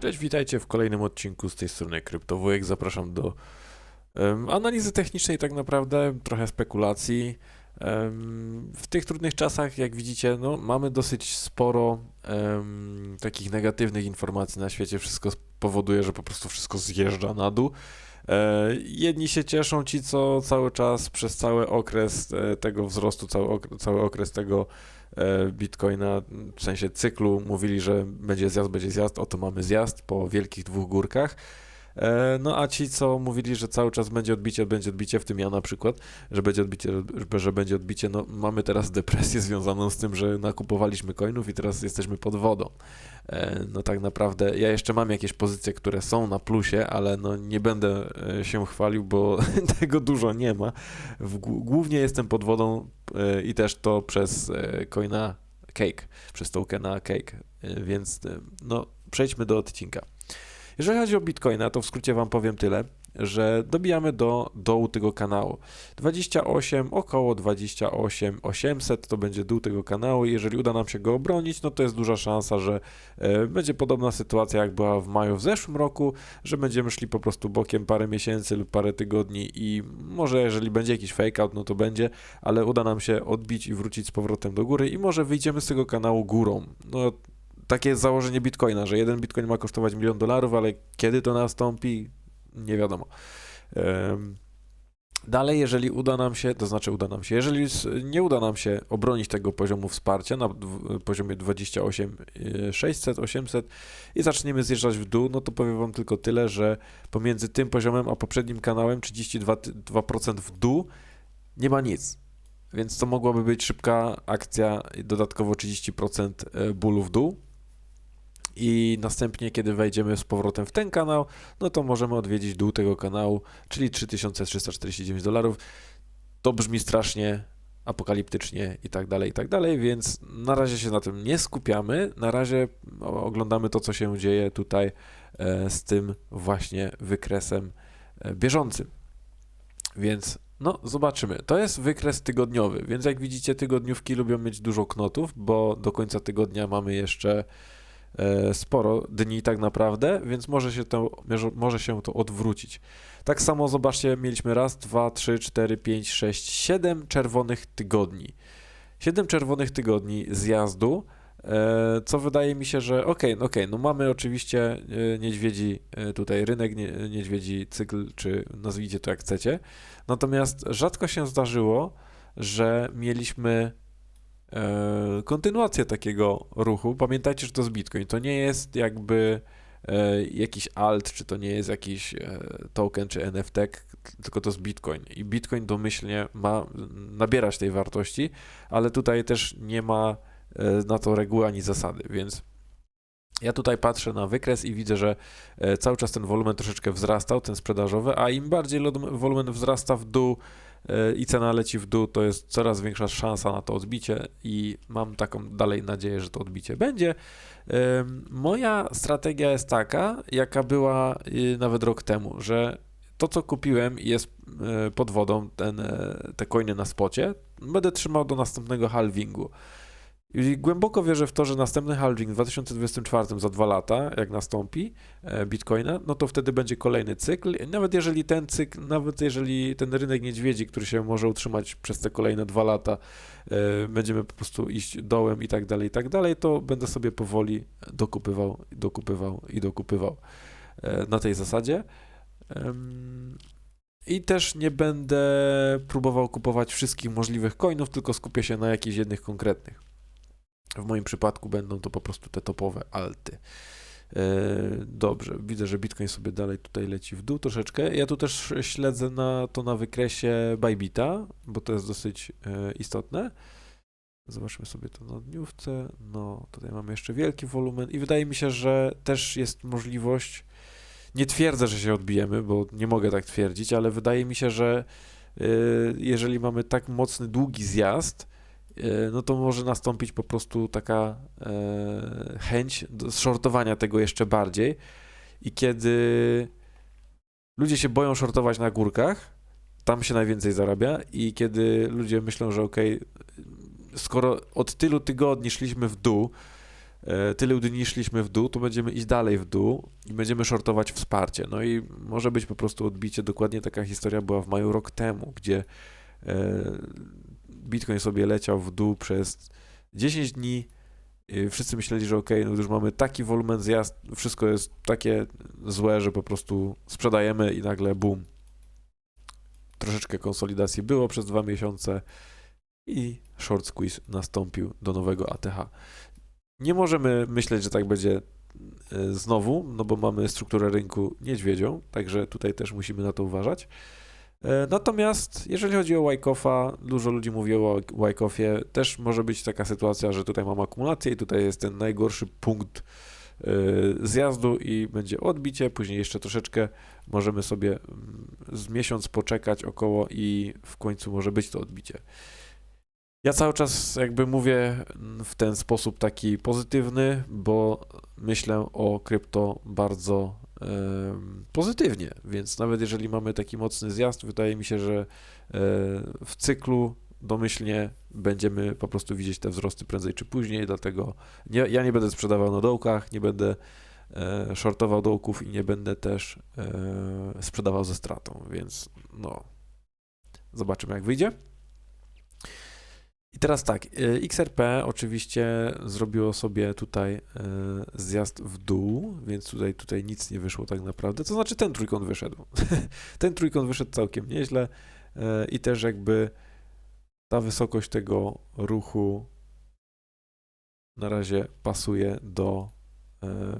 Cześć, witajcie w kolejnym odcinku z tej strony Kryptowujek. Zapraszam do em, analizy technicznej tak naprawdę, trochę spekulacji. Em, w tych trudnych czasach, jak widzicie, no, mamy dosyć sporo em, takich negatywnych informacji na świecie. Wszystko powoduje, że po prostu wszystko zjeżdża na dół. E, jedni się cieszą, ci co cały czas przez cały okres e, tego wzrostu, cały, ok- cały okres tego e, Bitcoina, w sensie cyklu, mówili, że będzie zjazd, będzie zjazd, oto mamy zjazd po wielkich dwóch górkach. E, No a ci, co mówili, że cały czas będzie odbicie, będzie odbicie, w tym ja na przykład, że będzie odbicie, że będzie odbicie, no mamy teraz depresję związaną z tym, że nakupowaliśmy coinów i teraz jesteśmy pod wodą. E, No tak naprawdę ja jeszcze mam jakieś pozycje, które są na plusie, ale no nie będę e, się chwalił, bo tego dużo nie ma. Głównie jestem pod wodą i też to przez coina Cake, przez tokena Cake, więc no przejdźmy do odcinka. Jeżeli chodzi o Bitcoina, to w skrócie Wam powiem tyle, że dobijamy do dołu tego kanału. 28, około 28 800 to będzie dół tego kanału i jeżeli uda nam się go obronić, no to jest duża szansa, że e, będzie podobna sytuacja jak była w maju w zeszłym roku, że będziemy szli po prostu bokiem parę miesięcy lub parę tygodni i może jeżeli będzie jakiś fake out, no to będzie, ale uda nam się odbić i wrócić z powrotem do góry i może wyjdziemy z tego kanału górą. No takie jest założenie Bitcoina, że jeden Bitcoin ma kosztować milion dolarów, ale kiedy to nastąpi, nie wiadomo. Dalej, jeżeli uda nam się, to znaczy uda nam się, jeżeli nie uda nam się obronić tego poziomu wsparcia na poziomie 28 e, 600, 800 i zaczniemy zjeżdżać w dół, no to powiem Wam tylko tyle, że pomiędzy tym poziomem a poprzednim kanałem 32% ty- 2% w dół nie ma nic. Więc to mogłaby być szybka akcja, dodatkowo 30% e, bólu w dół. I następnie, kiedy wejdziemy z powrotem w ten kanał, no to możemy odwiedzić dół tego kanału, czyli 3349 dolarów. To brzmi strasznie apokaliptycznie i tak dalej, i tak dalej, więc na razie się na tym nie skupiamy. Na razie oglądamy to, co się dzieje tutaj e, z tym właśnie wykresem e, bieżącym. Więc no, zobaczymy. To jest wykres tygodniowy, więc jak widzicie, tygodniówki lubią mieć dużo knotów, bo do końca tygodnia mamy jeszcze sporo dni tak naprawdę, więc może się, to, może- się to odwrócić. Tak samo zobaczcie, mieliśmy raz, dwa, trzy, cztery, pięć, sześć, siedem czerwonych tygodni. Siedem czerwonych tygodni zjazdu, e, co wydaje mi się, że okej, no okej, no mamy oczywiście e, niedźwiedzi, e, tutaj rynek nie, niedźwiedzi cykl, czy nazwijcie to jak chcecie, natomiast rzadko się zdarzyło, że mieliśmy e, kontynuację takiego ruchu. Pamiętajcie, że to jest Bitcoin. To nie jest jakby e, jakiś alt, czy to nie jest jakiś e, token, czy NFT, tylko to jest Bitcoin. I Bitcoin domyślnie ma nabierać tej wartości, ale tutaj też nie ma e, na to reguły ani zasady, więc ja tutaj patrzę na wykres i widzę, że e, cały czas ten wolumen troszeczkę wzrastał, ten sprzedażowy, a im bardziej wolumen wzrasta w dół e, i cena leci w dół, to jest coraz większa szansa na to odbicie i mam taką dalej nadzieję, że to odbicie będzie. Moja strategia jest taka, jaka była y, nawet rok temu, że to, co kupiłem jest e, pod wodą, ten, e, te coiny na spocie, będę trzymał do następnego halvingu. I głęboko wierzę w to, że następny halving w 2024 za dwa lata, jak nastąpi e, Bitcoina, no to wtedy będzie kolejny cykl. Nawet jeżeli ten cykl, nawet jeżeli ten rynek niedźwiedzi, który się może utrzymać przez te kolejne dwa lata, e, będziemy po prostu iść dołem i tak dalej, i tak dalej, to będę sobie powoli dokupywał, dokupywał i dokupywał e, na tej zasadzie. I też nie będę próbował kupować wszystkich możliwych coinów, tylko skupię się na jakichś jednych konkretnych. W moim przypadku będą to po prostu te topowe alty. E, Dobrze, widzę, że Bitcoin sobie dalej tutaj leci w dół troszeczkę. Ja tu też śledzę na to na wykresie Bybita, bo to jest dosyć e, istotne. Zobaczmy sobie to na dniówce. No, tutaj mamy jeszcze wielki wolumen i wydaje mi się, że też jest możliwość. Nie twierdzę, że się odbijemy, bo nie mogę tak twierdzić, ale wydaje mi się, że y, jeżeli mamy tak mocny, długi zjazd, no to może nastąpić po prostu taka e, chęć shortowania tego jeszcze bardziej. I kiedy ludzie się boją shortować na górkach, tam się najwięcej zarabia i kiedy ludzie myślą, że okej, skoro od tylu tygodni szliśmy w dół, e, tyle dni szliśmy w dół, to będziemy iść dalej w dół i będziemy shortować wsparcie. No i może być po prostu odbicie. Dokładnie taka historia była w maju rok temu, gdzie e, Bitcoin sobie leciał w dół przez 10 dni. Wszyscy myśleli, że ok, no już mamy taki wolumen zjazd, wszystko jest takie złe, że po prostu sprzedajemy i nagle boom. Troszeczkę konsolidacji było przez dwa miesiące i short squeeze nastąpił do nowego ATH. Nie możemy myśleć, że tak będzie e, znowu, no bo mamy strukturę rynku niedźwiedzią, także tutaj też musimy na to uważać. E, Natomiast jeżeli chodzi o Wyckoff'a, dużo ludzi mówi o Wyckoffie, też może być taka sytuacja, że tutaj mam akumulację i tutaj jest ten najgorszy punkt e, zjazdu i będzie odbicie, później jeszcze troszeczkę możemy sobie mm, z miesiąc poczekać około i w końcu może być to odbicie. Ja cały czas jakby mówię w ten sposób taki pozytywny, bo myślę o krypto bardzo pozytywnie, więc nawet jeżeli mamy taki mocny zjazd, wydaje mi się, że e, w cyklu domyślnie będziemy po prostu widzieć te wzrosty prędzej czy później, dlatego nie, ja nie będę sprzedawał na dołkach, nie będę e, shortował dołków i nie będę też e, sprzedawał ze stratą, więc no zobaczymy jak wyjdzie. I teraz tak, y, XRP oczywiście zrobiło sobie tutaj y, zjazd w dół, więc tutaj, tutaj nic nie wyszło tak naprawdę. To znaczy ten trójkąt wyszedł. ten trójkąt wyszedł całkiem nieźle y, i też jakby ta wysokość tego ruchu na razie pasuje do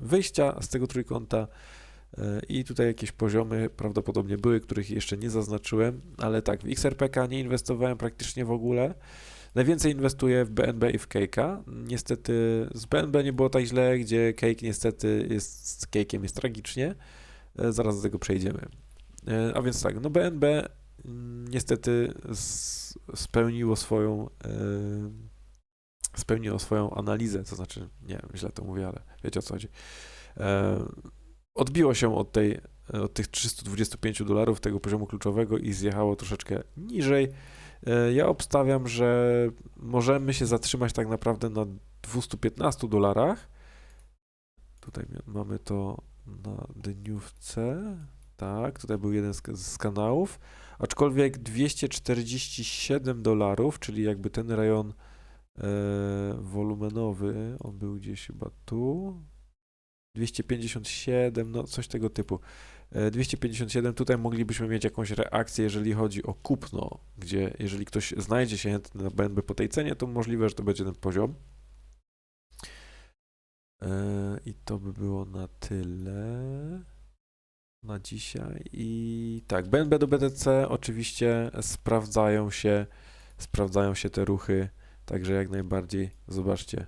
wyjścia z tego trójkąta. I tutaj jakieś poziomy prawdopodobnie były, których jeszcze nie zaznaczyłem, ale tak, w XRPK nie inwestowałem praktycznie w ogóle. Najwięcej inwestuję w BNB i w Cake'a. Niestety z BNB nie było tak źle, gdzie Cake niestety jest z Cake'iem jest tragicznie. E, Zaraz do tego przejdziemy. E, A więc tak, no BNB mm, niestety spełniło swoją e, spełniło swoją analizę, to znaczy, nie wiem, źle to mówię, ale wiecie o co chodzi. Odbiło się od tej, od tych 325 dolarów, tego poziomu kluczowego i zjechało troszeczkę niżej. E, Ja obstawiam, że możemy się zatrzymać tak naprawdę na 215 dolarach. Tutaj mamy to na dniówce. Tak, tutaj był jeden z, z kanałów. Aczkolwiek 247 dolarów, czyli jakby ten rejon e, wolumenowy, on był gdzieś chyba tu. 257, no coś tego typu. E, 257, tutaj moglibyśmy mieć jakąś reakcję, jeżeli chodzi o kupno, gdzie jeżeli ktoś znajdzie się chętny na BNB po tej cenie, to możliwe, że to będzie ten poziom. E, I to by było na tyle na dzisiaj. I tak, BNB do BTC oczywiście sprawdzają się, sprawdzają się te ruchy, także jak najbardziej, zobaczcie,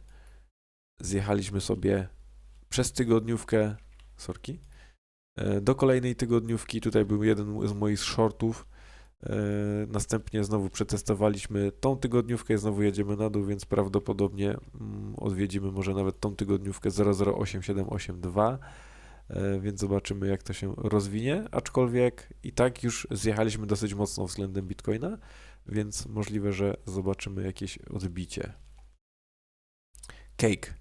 zjechaliśmy sobie przez tygodniówkę, sorki, e, do kolejnej tygodniówki. Tutaj był jeden z moich shortów. E, Następnie znowu przetestowaliśmy tą tygodniówkę znowu jedziemy na dół, więc prawdopodobnie mm, odwiedzimy może nawet tą tygodniówkę 008782. E, Więc zobaczymy, jak to się rozwinie. Aczkolwiek i tak już zjechaliśmy dosyć mocno względem Bitcoina, więc możliwe, że zobaczymy jakieś odbicie. Cake.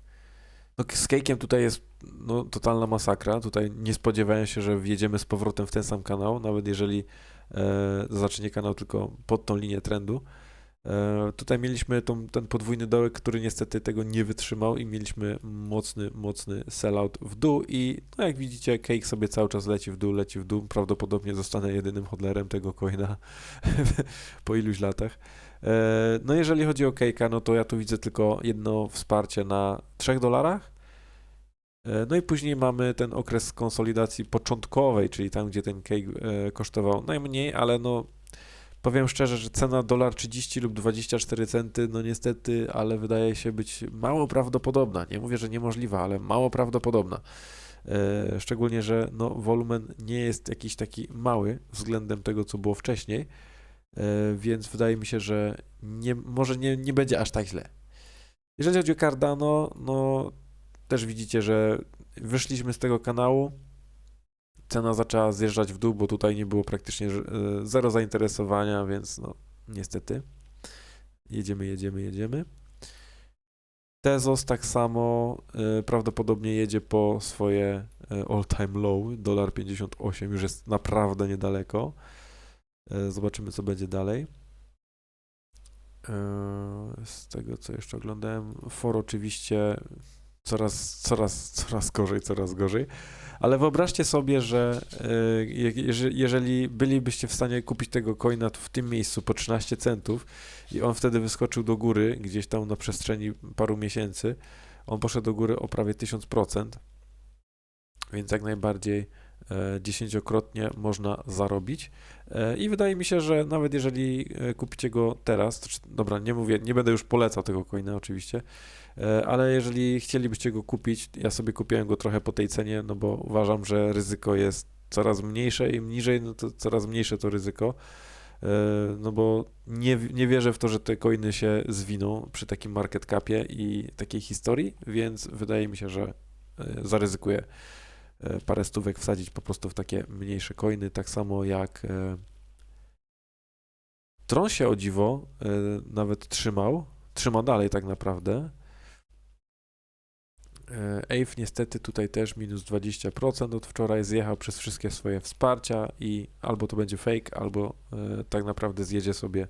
No, z Cake'iem tutaj jest no, totalna masakra. Tutaj nie spodziewałem się, że wjedziemy z powrotem w ten sam kanał, nawet jeżeli e, zacznie kanał tylko pod tą linię trendu. E, tutaj mieliśmy tą, ten podwójny dołek, który niestety tego nie wytrzymał i mieliśmy mocny, mocny sellout w dół i no jak widzicie Cake sobie cały czas leci w dół, leci w dół. Prawdopodobnie zostanę jedynym hodlerem tego coina po iluś latach. E, No jeżeli chodzi o Cake'a, no to ja tu widzę tylko jedno wsparcie na 3 dolarach. E, No i później mamy ten okres konsolidacji początkowej, czyli tam, gdzie ten cake e, kosztował najmniej, ale no powiem szczerze, że cena dolar 30 lub 24 centy, no niestety, ale wydaje się być mało prawdopodobna. Nie mówię, że niemożliwa, ale mało prawdopodobna. Szczególnie, że no, wolumen nie jest jakiś taki mały względem tego, co było wcześniej, więc wydaje mi się, że nie, może nie, nie będzie aż tak źle. Jeżeli chodzi o Cardano, no też widzicie, że wyszliśmy z tego kanału, cena zaczęła zjeżdżać w dół, bo tutaj nie było praktycznie e, zero zainteresowania, więc no niestety jedziemy, jedziemy, jedziemy. Tezos tak samo e, prawdopodobnie jedzie po swoje e, all-time low, dolar 58, już jest naprawdę niedaleko. E, Zobaczymy, co będzie dalej. E, Z tego, co jeszcze oglądałem, for oczywiście coraz, coraz, coraz gorzej, coraz gorzej. Ale wyobraźcie sobie, że e, je- jeże- jeżeli bylibyście w stanie kupić tego coina w tym miejscu po 13 centów i on wtedy wyskoczył do góry, gdzieś tam na przestrzeni paru miesięcy, on poszedł do góry o prawie 1000%, więc jak najbardziej dziesięciokrotnie można zarobić. E, I wydaje mi się, że nawet jeżeli e, kupicie go teraz, to, dobra, nie mówię, nie będę już polecał tego coina oczywiście, e, ale jeżeli chcielibyście go kupić, ja sobie kupiłem go trochę po tej cenie, no bo uważam, że ryzyko jest coraz mniejsze, im niżej, no to coraz mniejsze to ryzyko. E, No bo nie, nie wierzę w to, że te coiny się zwiną przy takim market capie i takiej historii, więc wydaje mi się, że e, zaryzykuję e, parę stówek wsadzić po prostu w takie mniejsze coiny, tak samo jak e, Tron się o dziwo e, nawet trzymał, trzyma dalej tak naprawdę. E, Ave niestety tutaj też minus 20% od wczoraj zjechał przez wszystkie swoje wsparcia i albo to będzie fake, albo e, tak naprawdę zjedzie sobie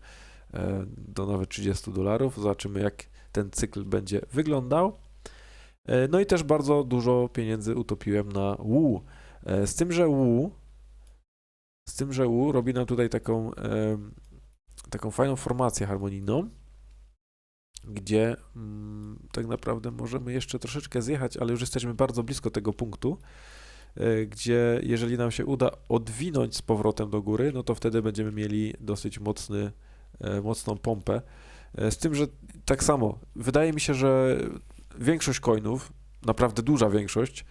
e, do nawet 30 dolarów. Zobaczymy jak ten cykl będzie wyglądał. E, No i też bardzo dużo pieniędzy utopiłem na Wu. E, Z tym, że Wu z tym, że Wu robi nam tutaj taką taką fajną formację harmonijną, gdzie mm, tak naprawdę możemy jeszcze troszeczkę zjechać, ale już jesteśmy bardzo blisko tego punktu, e, gdzie jeżeli nam się uda odwinąć z powrotem do góry, no to wtedy będziemy mieli dosyć mocny, mocną pompę. Z tym, że tak samo, wydaje mi się, że większość coinów, naprawdę duża większość,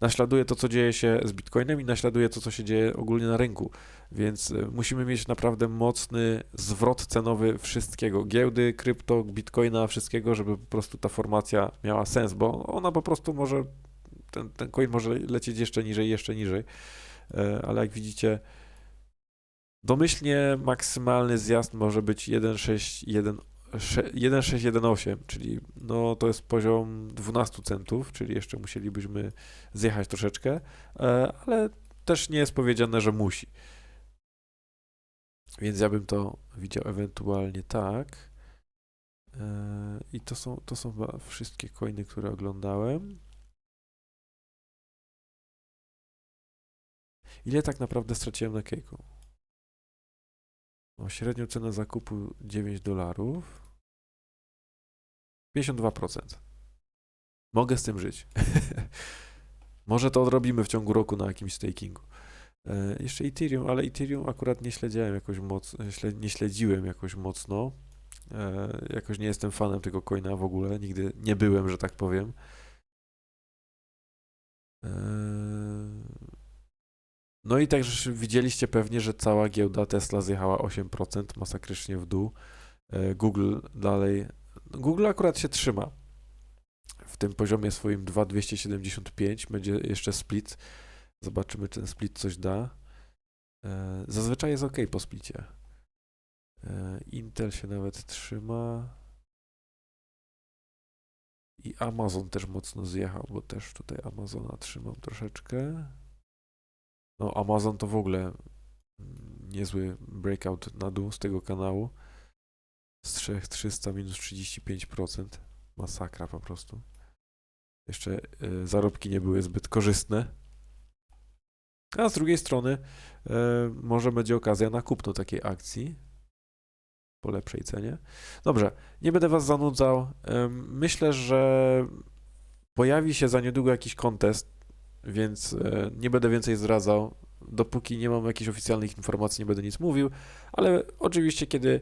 naśladuje to, co dzieje się z Bitcoinem i naśladuje to, co się dzieje ogólnie na rynku. Więc y, musimy mieć naprawdę mocny zwrot cenowy wszystkiego. Giełdy, krypto, bitcoina, wszystkiego, żeby po prostu ta formacja miała sens, bo ona po prostu może, ten, ten coin może lecieć jeszcze niżej, jeszcze niżej. E, Ale jak widzicie, domyślnie maksymalny zjazd może być 1,6, 1,618, czyli no to jest poziom 12 centów, czyli jeszcze musielibyśmy zjechać troszeczkę, e, ale też nie jest powiedziane, że musi. Więc ja bym to widział ewentualnie tak. E, I to są, to są wszystkie coiny, które oglądałem. Ile tak naprawdę straciłem na Keiko? O, średnią cenę zakupu 9 dolarów. 52%. Mogę z tym żyć. Może to odrobimy w ciągu roku na jakimś stakingu. E, jeszcze Ethereum, ale Ethereum akurat nie śledziłem jakoś mocno, śle, nie śledziłem jakoś mocno. E, jakoś nie jestem fanem tego coina w ogóle, nigdy nie byłem, że tak powiem. E, no i także widzieliście pewnie, że cała giełda Tesla zjechała 8% masakrycznie w dół. E, Google dalej, Google akurat się trzyma w tym poziomie swoim 2,275, będzie jeszcze split. Zobaczymy, czy ten split coś da. E, Zazwyczaj jest ok po splicie. E, Intel się nawet trzyma. I Amazon też mocno zjechał, bo też tutaj Amazona trzymam troszeczkę. No, Amazon to w ogóle mm, niezły breakout na dół z tego kanału. Z 3300 minus 35%. Masakra po prostu. Jeszcze e, zarobki nie były zbyt korzystne. A z drugiej strony e, może będzie okazja na kupno takiej akcji po lepszej cenie. Dobrze, nie będę Was zanudzał. Em, Myślę, że pojawi się za niedługo jakiś kontest, więc e, nie będę więcej zdradzał. Dopóki nie mam jakichś oficjalnych informacji, nie będę nic mówił, ale oczywiście, kiedy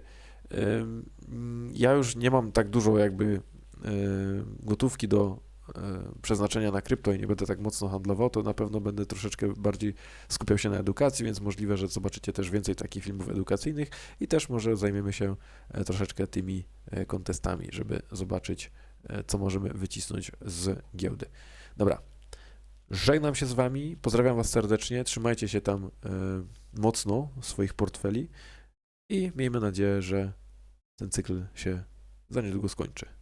ja już nie mam tak dużo jakby e, gotówki do e, przeznaczenia na krypto i nie będę tak mocno handlował, to na pewno będę troszeczkę bardziej skupiał się na edukacji, więc możliwe, że zobaczycie też więcej takich filmów edukacyjnych i też może zajmiemy się troszeczkę tymi kontestami, żeby zobaczyć, co możemy wycisnąć z giełdy. Dobra. Żegnam się z Wami, pozdrawiam Was serdecznie, trzymajcie się tam e, mocno swoich portfeli i miejmy nadzieję, że ten cykl się za niedługo skończy.